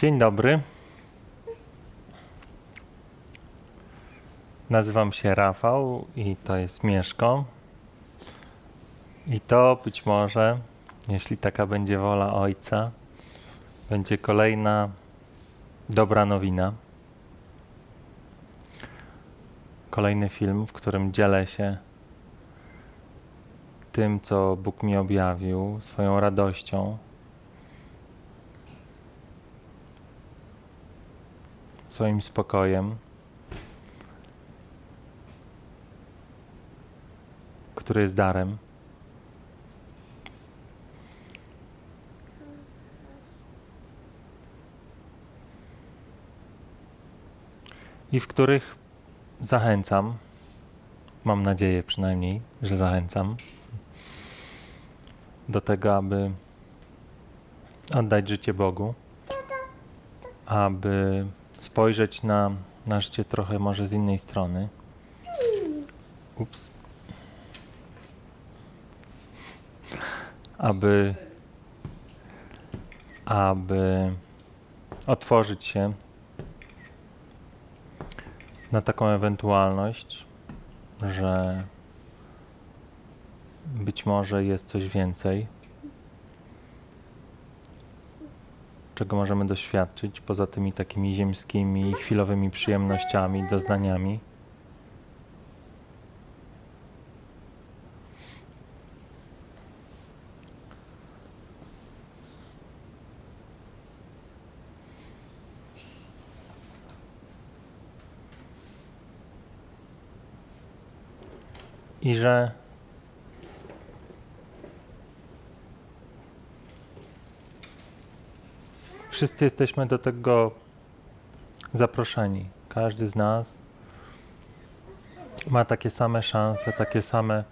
Dzień dobry. Nazywam się Rafał i to jest Mieszko. I to być może, jeśli taka będzie wola Ojca, będzie kolejna dobra nowina. Kolejny film, w którym dzielę się tym, co Bóg mi objawił, swoją radością, swoim spokojem, który jest darem. I w których zachęcam, mam nadzieję przynajmniej, że zachęcam do tego, aby oddać życie Bogu, aby spojrzeć na, na życie trochę może z innej strony. Ups. Aby, aby otworzyć się na taką ewentualność, że być może jest coś więcej, czego możemy doświadczyć poza tymi takimi ziemskimi, chwilowymi przyjemnościami, doznaniami. I że wszyscy jesteśmy do tego zaproszeni. Każdy z nas ma takie same szanse, takie same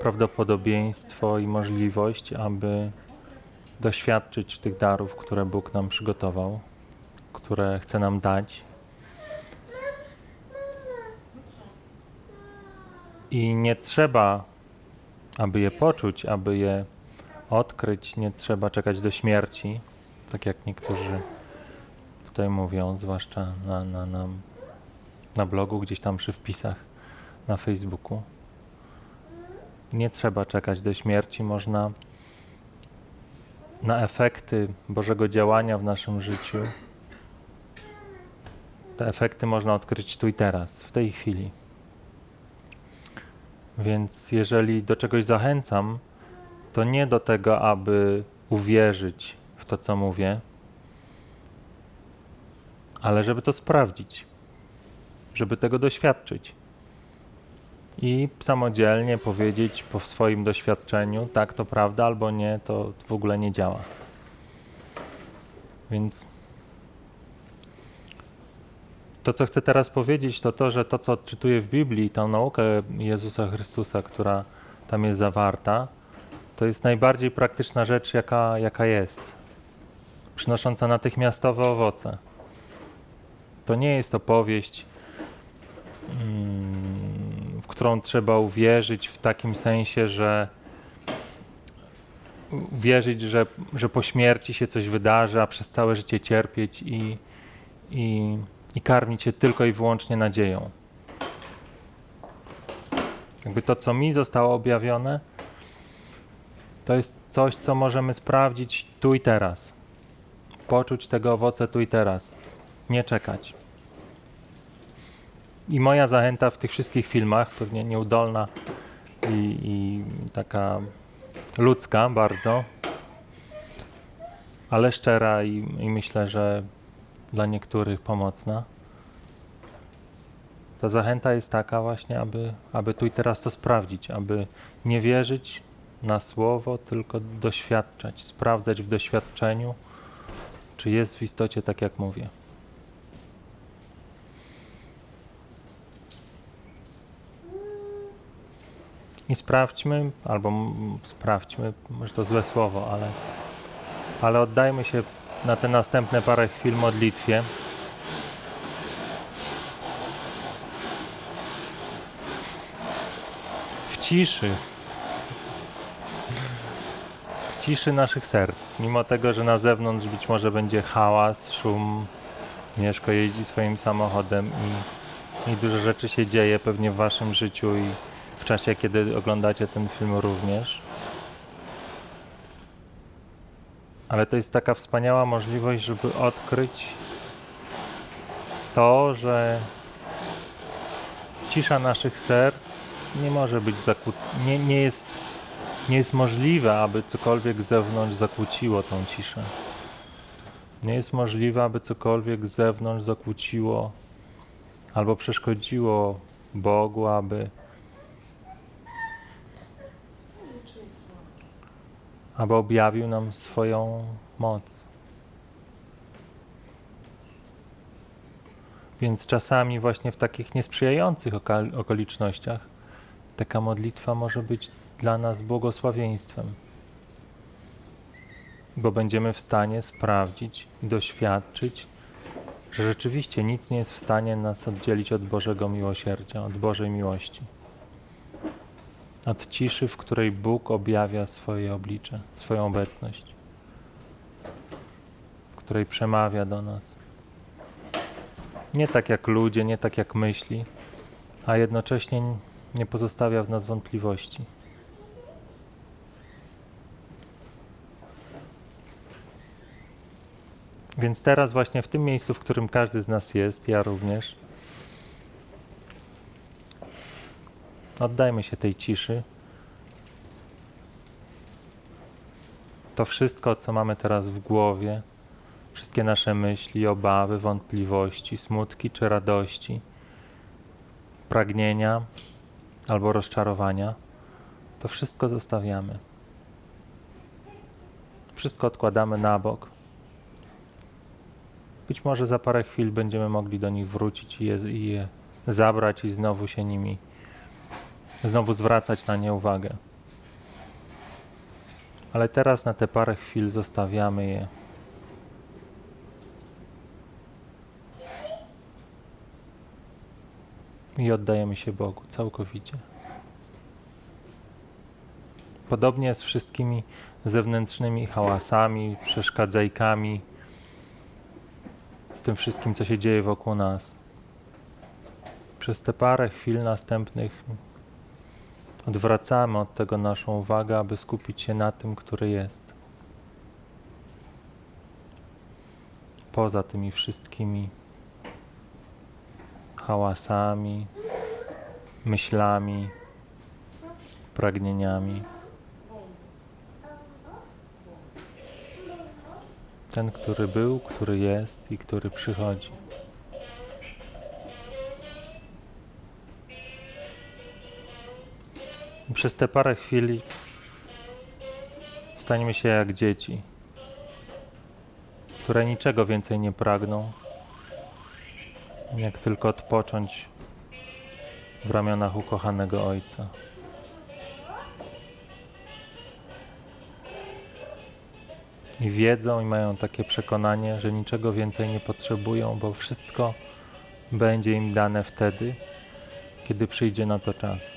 prawdopodobieństwo i możliwość, aby doświadczyć tych darów, które Bóg nam przygotował, które chce nam dać. I nie trzeba, aby je poczuć, aby je odkryć, nie trzeba czekać do śmierci, tak jak niektórzy tutaj mówią, zwłaszcza na, na, na, na blogu, gdzieś tam przy wpisach na Facebooku. Nie trzeba czekać do śmierci, można na efekty Bożego działania w naszym życiu. Te efekty można odkryć tu i teraz, w tej chwili. Więc jeżeli do czegoś zachęcam, to nie do tego, aby uwierzyć to, co mówię, ale żeby to sprawdzić, żeby tego doświadczyć i samodzielnie powiedzieć po swoim doświadczeniu, tak to prawda, albo nie, to w ogóle nie działa. Więc to, co chcę teraz powiedzieć, to to, że to, co odczytuję w Biblii, tą naukę Jezusa Chrystusa, która tam jest zawarta, to jest najbardziej praktyczna rzecz, jaka, jaka jest, przynosząca natychmiastowe owoce. To nie jest opowieść, mm, w którą trzeba uwierzyć w takim sensie, że wierzyć, że, że po śmierci się coś wydarzy, a przez całe życie cierpieć i, i, i karmić się tylko i wyłącznie nadzieją. Jakby to, co mi zostało objawione, to jest coś, co możemy sprawdzić tu i teraz. Poczuć tego owoce tu i teraz. Nie czekać. I moja zachęta w tych wszystkich filmach, pewnie nieudolna i, i taka ludzka bardzo, ale szczera i, i myślę, że dla niektórych pomocna. Ta zachęta jest taka właśnie, aby, aby tu i teraz to sprawdzić, aby nie wierzyć na słowo, tylko doświadczać, sprawdzać w doświadczeniu, czy jest w istocie tak, jak mówię. I sprawdźmy, albo sprawdźmy, może to złe słowo, ale, ale oddajmy się na te następne parę chwil modlitwie. W ciszy. Ciszy naszych serc. Mimo tego, że na zewnątrz być może będzie hałas, szum, Mieszko jeździ swoim samochodem i, i dużo rzeczy się dzieje pewnie w waszym życiu i w czasie, kiedy oglądacie ten film również. Ale to jest taka wspaniała możliwość, żeby odkryć to, że cisza naszych serc nie może być zakłócona, nie, nie, jest, nie jest możliwe, aby cokolwiek z zewnątrz zakłóciło tą ciszę. Nie jest możliwe, aby cokolwiek z zewnątrz zakłóciło albo przeszkodziło Bogu, aby, aby objawił nam swoją moc. Więc czasami właśnie w takich niesprzyjających okolicznościach taka modlitwa może być dla nas błogosławieństwem, bo będziemy w stanie sprawdzić i doświadczyć, że rzeczywiście nic nie jest w stanie nas oddzielić od Bożego miłosierdzia, od Bożej miłości. Od ciszy, w której Bóg objawia swoje oblicze, swoją obecność, w której przemawia do nas. Nie tak jak ludzie, nie tak jak myśli, a jednocześnie nie pozostawia w nas wątpliwości. Więc teraz właśnie w tym miejscu, w którym każdy z nas jest, ja również, oddajmy się tej ciszy. To wszystko, co mamy teraz w głowie, wszystkie nasze myśli, obawy, wątpliwości, smutki czy radości, pragnienia albo rozczarowania, to wszystko zostawiamy. Wszystko odkładamy na bok. Być może za parę chwil będziemy mogli do nich wrócić i je, i je zabrać i znowu się nimi, znowu zwracać na nie uwagę. Ale teraz na te parę chwil zostawiamy je. I oddajemy się Bogu całkowicie. Podobnie z wszystkimi zewnętrznymi hałasami, przeszkadzajkami, tym wszystkim, co się dzieje wokół nas. Przez te parę chwil następnych odwracamy od tego naszą uwagę, aby skupić się na tym, który jest. Poza tymi wszystkimi hałasami, myślami, pragnieniami. Ten, który był, który jest i który przychodzi. I przez te parę chwil staniemy się jak dzieci, które niczego więcej nie pragną, jak tylko odpocząć w ramionach ukochanego Ojca. I wiedzą i mają takie przekonanie, że niczego więcej nie potrzebują, bo wszystko będzie im dane wtedy, kiedy przyjdzie na to czas.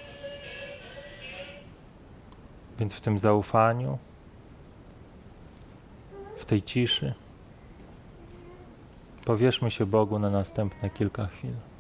Więc w tym zaufaniu, w tej ciszy, powierzmy się Bogu na następne kilka chwil.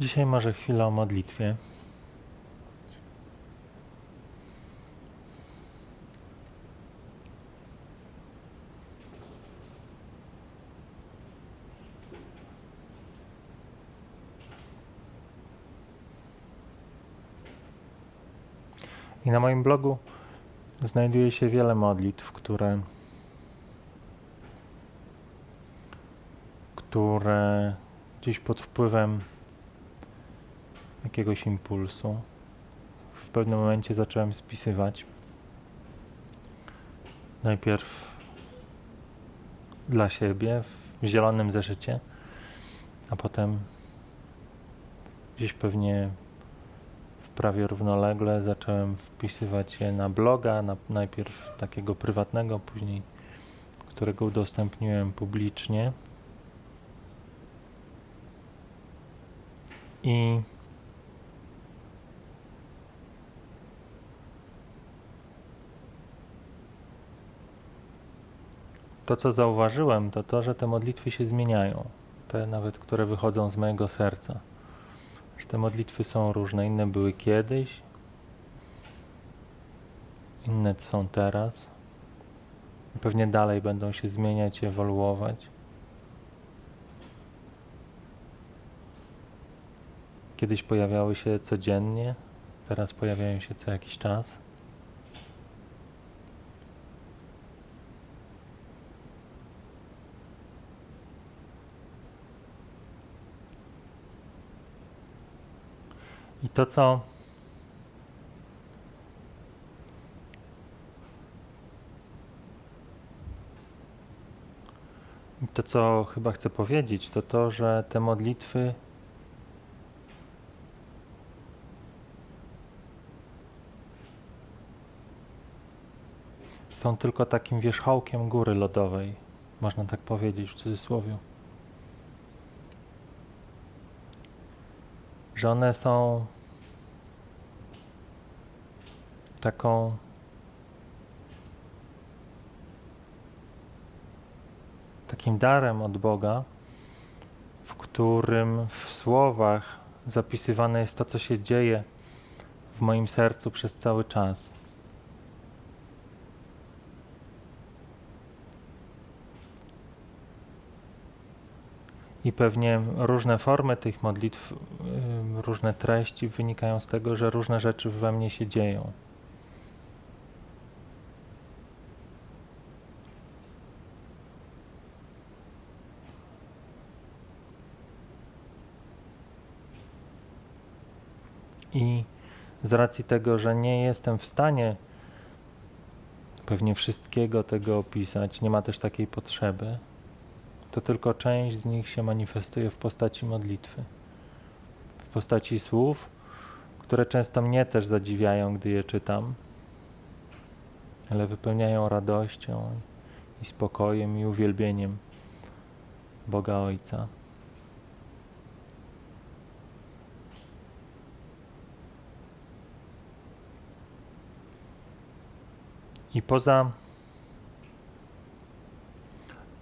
Dzisiaj może chwilę o modlitwie. I na moim blogu znajduje się wiele modlitw, które, które gdzieś pod wpływem jakiegoś impulsu w pewnym momencie zacząłem spisywać. Najpierw dla siebie w zielonym zeszycie, a potem gdzieś pewnie prawie równolegle zacząłem wpisywać je na bloga, na, najpierw takiego prywatnego, później którego udostępniłem publicznie. I to, co zauważyłem, to to, że te modlitwy się zmieniają. Te nawet, które wychodzą z mojego serca że te modlitwy są różne. Inne były kiedyś, inne są teraz. Pewnie dalej będą się zmieniać, ewoluować. Kiedyś pojawiały się codziennie, teraz pojawiają się co jakiś czas. To, co to, co chyba chcę powiedzieć, to to, że te modlitwy są tylko takim wierzchołkiem góry lodowej, można tak powiedzieć w cudzysłowie. Że one są taką takim darem od Boga, w którym w słowach zapisywane jest to, co się dzieje w moim sercu przez cały czas. I pewnie różne formy tych modlitw, różne treści wynikają z tego, że różne rzeczy we mnie się dzieją. I z racji tego, że nie jestem w stanie pewnie wszystkiego tego opisać, nie ma też takiej potrzeby, to tylko część z nich się manifestuje w postaci modlitwy, w postaci słów, które często mnie też zadziwiają, gdy je czytam, ale wypełniają radością i spokojem i uwielbieniem Boga Ojca. I poza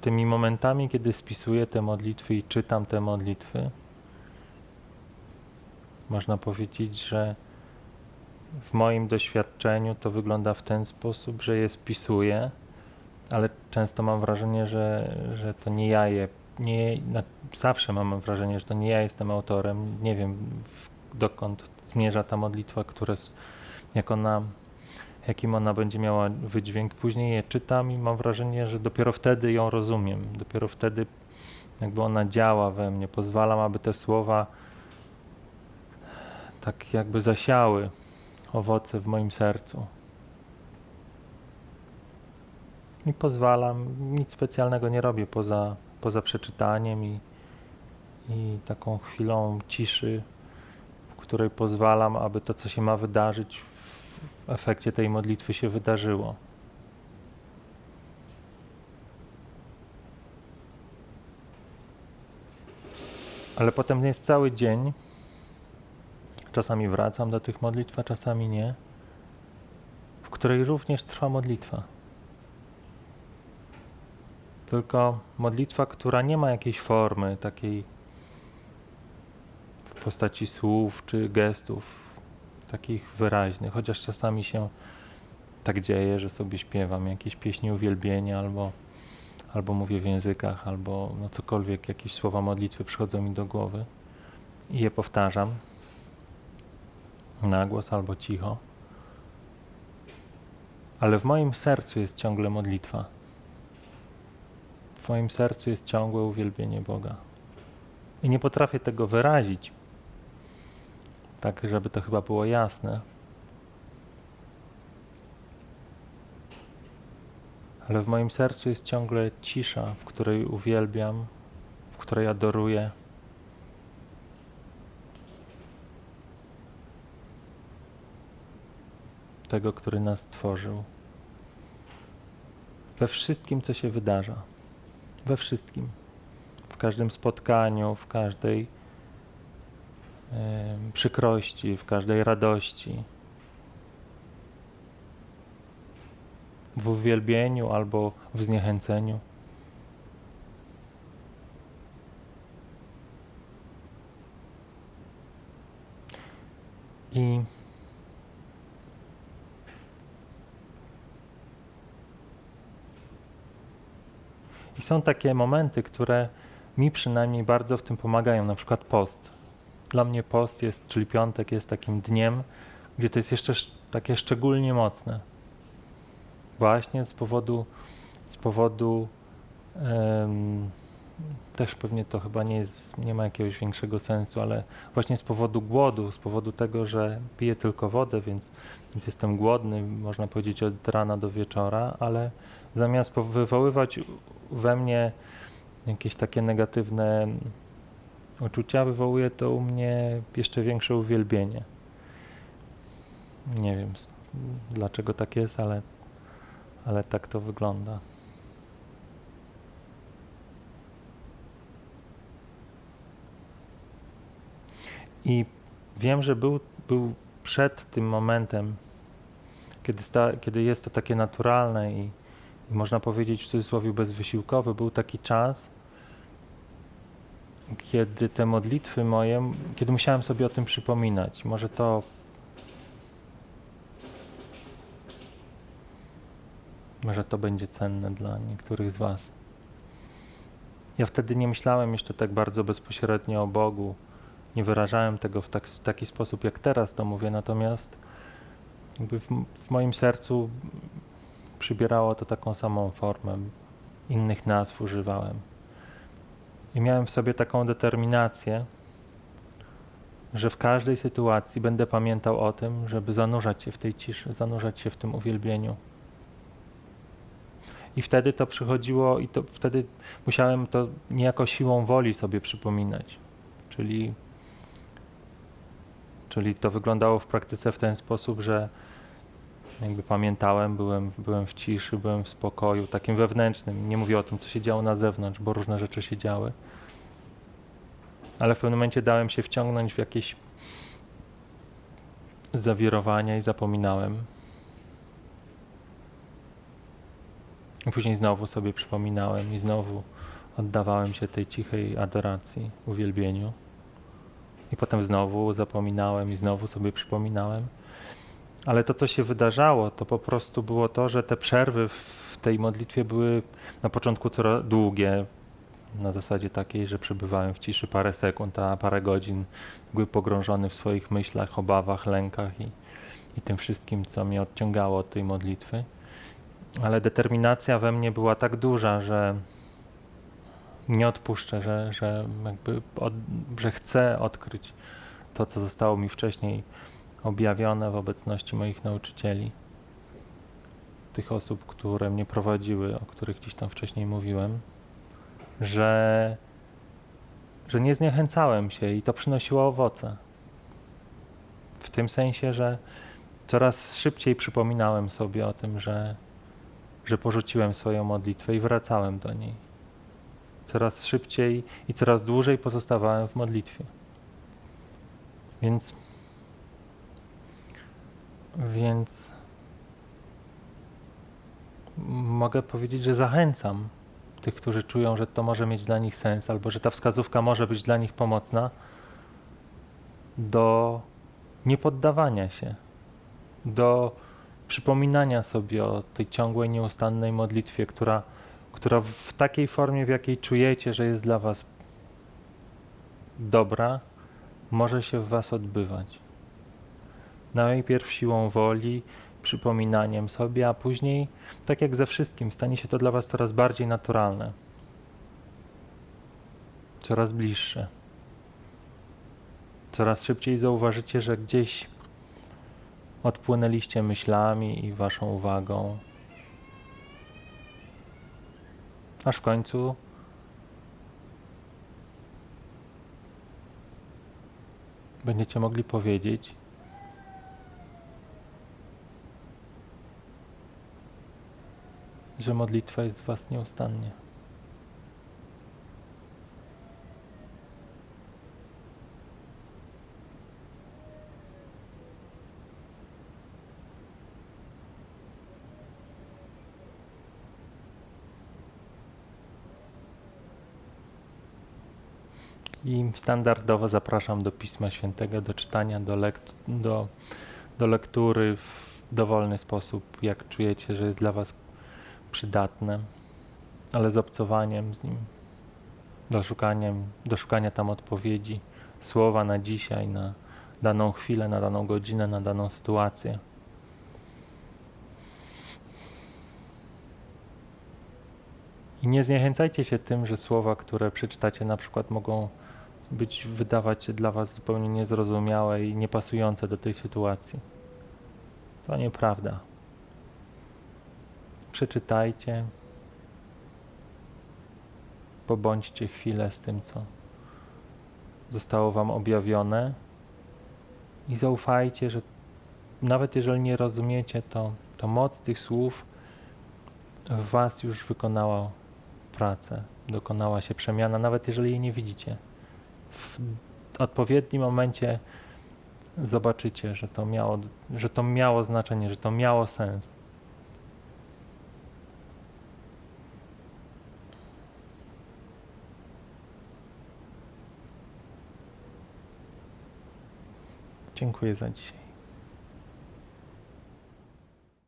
tymi momentami, kiedy spisuję te modlitwy i czytam te modlitwy, można powiedzieć, że w moim doświadczeniu to wygląda w ten sposób, że je spisuję, ale często mam wrażenie, że, że to nie ja je, nie, zawsze mam wrażenie, że to nie ja jestem autorem. Nie wiem, w, dokąd zmierza ta modlitwa, która, jak ona jakim ona będzie miała wydźwięk. Później je czytam i mam wrażenie, że dopiero wtedy ją rozumiem. Dopiero wtedy jakby ona działa we mnie. Pozwalam, aby te słowa tak jakby zasiały owoce w moim sercu. I pozwalam, nic specjalnego nie robię poza, poza przeczytaniem i, i taką chwilą ciszy, w której pozwalam, aby to, co się ma wydarzyć efekcie tej modlitwy się wydarzyło. Ale potem jest cały dzień. Czasami wracam do tych modlitw, a czasami nie, w której również trwa modlitwa. Tylko modlitwa, która nie ma jakiejś formy takiej w postaci słów czy gestów takich wyraźnych, chociaż czasami się tak dzieje, że sobie śpiewam jakieś pieśni uwielbienia albo, albo mówię w językach, albo no cokolwiek, jakieś słowa modlitwy przychodzą mi do głowy i je powtarzam na głos albo cicho. Ale w moim sercu jest ciągle modlitwa. W moim sercu jest ciągłe uwielbienie Boga. I nie potrafię tego wyrazić, tak żeby to chyba było jasne. Ale w moim sercu jest ciągle cisza, w której uwielbiam, w której adoruję. Tego, który nas stworzył. We wszystkim, co się wydarza. We wszystkim. W każdym spotkaniu, w każdej przykrości, w każdej radości. w uwielbieniu albo w zniechęceniu. I I są takie momenty, które mi przynajmniej bardzo w tym pomagają, na przykład post. Dla mnie post jest, czyli piątek jest takim dniem, gdzie to jest jeszcze sz- takie szczególnie mocne. Właśnie z powodu, z powodu em, też pewnie to chyba nie, jest, nie ma jakiegoś większego sensu, ale właśnie z powodu głodu, z powodu tego, że piję tylko wodę, więc, więc jestem głodny, można powiedzieć od rana do wieczora, ale zamiast wywoływać we mnie jakieś takie negatywne uczucia, wywołuje to u mnie jeszcze większe uwielbienie. Nie wiem dlaczego tak jest, ale ale tak to wygląda. I wiem, że był, był przed tym momentem, kiedy, sta, kiedy jest to takie naturalne i, i można powiedzieć w cudzysłowie bezwysiłkowe, był taki czas, kiedy te modlitwy moje, kiedy musiałem sobie o tym przypominać. Może to Może to będzie cenne dla niektórych z Was. Ja wtedy nie myślałem jeszcze tak bardzo bezpośrednio o Bogu. Nie wyrażałem tego w tak, taki sposób, jak teraz to mówię, natomiast w, w moim sercu przybierało to taką samą formę. Innych nazw używałem. I miałem w sobie taką determinację, że w każdej sytuacji będę pamiętał o tym, żeby zanurzać się w tej ciszy, zanurzać się w tym uwielbieniu. I wtedy to przychodziło, i to wtedy musiałem to niejako siłą woli sobie przypominać. Czyli, czyli to wyglądało w praktyce w ten sposób, że jakby pamiętałem, byłem, byłem w ciszy, byłem w spokoju, takim wewnętrznym. Nie mówię o tym, co się działo na zewnątrz, bo różne rzeczy się działy. Ale w pewnym momencie dałem się wciągnąć w jakieś zawirowania i zapominałem. I później znowu sobie przypominałem i znowu oddawałem się tej cichej adoracji, uwielbieniu. I potem znowu zapominałem i znowu sobie przypominałem. Ale to, co się wydarzało, to po prostu było to, że te przerwy w tej modlitwie były na początku coraz długie, na zasadzie takiej, że przebywałem w ciszy parę sekund, a parę godzin były pogrążony w swoich myślach, obawach, lękach i, i tym wszystkim, co mnie odciągało od tej modlitwy. Ale determinacja we mnie była tak duża, że nie odpuszczę, że, że jakby od, że chcę odkryć to, co zostało mi wcześniej objawione w obecności moich nauczycieli, tych osób, które mnie prowadziły, o których gdzieś tam wcześniej mówiłem, że, że nie zniechęcałem się i to przynosiło owoce. W tym sensie, że coraz szybciej przypominałem sobie o tym, że że porzuciłem swoją modlitwę i wracałem do niej. Coraz szybciej i coraz dłużej pozostawałem w modlitwie. Więc, więc mogę powiedzieć, że zachęcam tych, którzy czują, że to może mieć dla nich sens, albo że ta wskazówka może być dla nich pomocna, do niepoddawania się, do przypominania sobie o tej ciągłej, nieustannej modlitwie, która, która w takiej formie, w jakiej czujecie, że jest dla Was dobra, może się w Was odbywać. Najpierw siłą woli, przypominaniem sobie, a później, tak jak ze wszystkim, stanie się to dla Was coraz bardziej naturalne, coraz bliższe. Coraz szybciej zauważycie, że gdzieś odpłynęliście myślami i Waszą uwagą, aż w końcu będziecie mogli powiedzieć, że modlitwa jest w Was nieustannie. I standardowo zapraszam do Pisma Świętego, do czytania, do, lekt- do, do lektury w dowolny sposób, jak czujecie, że jest dla Was przydatne, ale z obcowaniem z nim, doszukaniem, do szukania tam odpowiedzi, słowa na dzisiaj, na daną chwilę, na daną godzinę, na daną sytuację. I nie zniechęcajcie się tym, że słowa, które przeczytacie na przykład mogą być, wydawać się dla Was zupełnie niezrozumiałe i niepasujące do tej sytuacji. To nieprawda. Przeczytajcie, pobądźcie chwilę z tym, co zostało Wam objawione i zaufajcie, że nawet jeżeli nie rozumiecie, to, to moc tych słów w Was już wykonała pracę, dokonała się przemiana, nawet jeżeli jej nie widzicie. W odpowiednim momencie zobaczycie, że to miało, że to miało znaczenie, że to miało sens. Dziękuję za dzisiaj.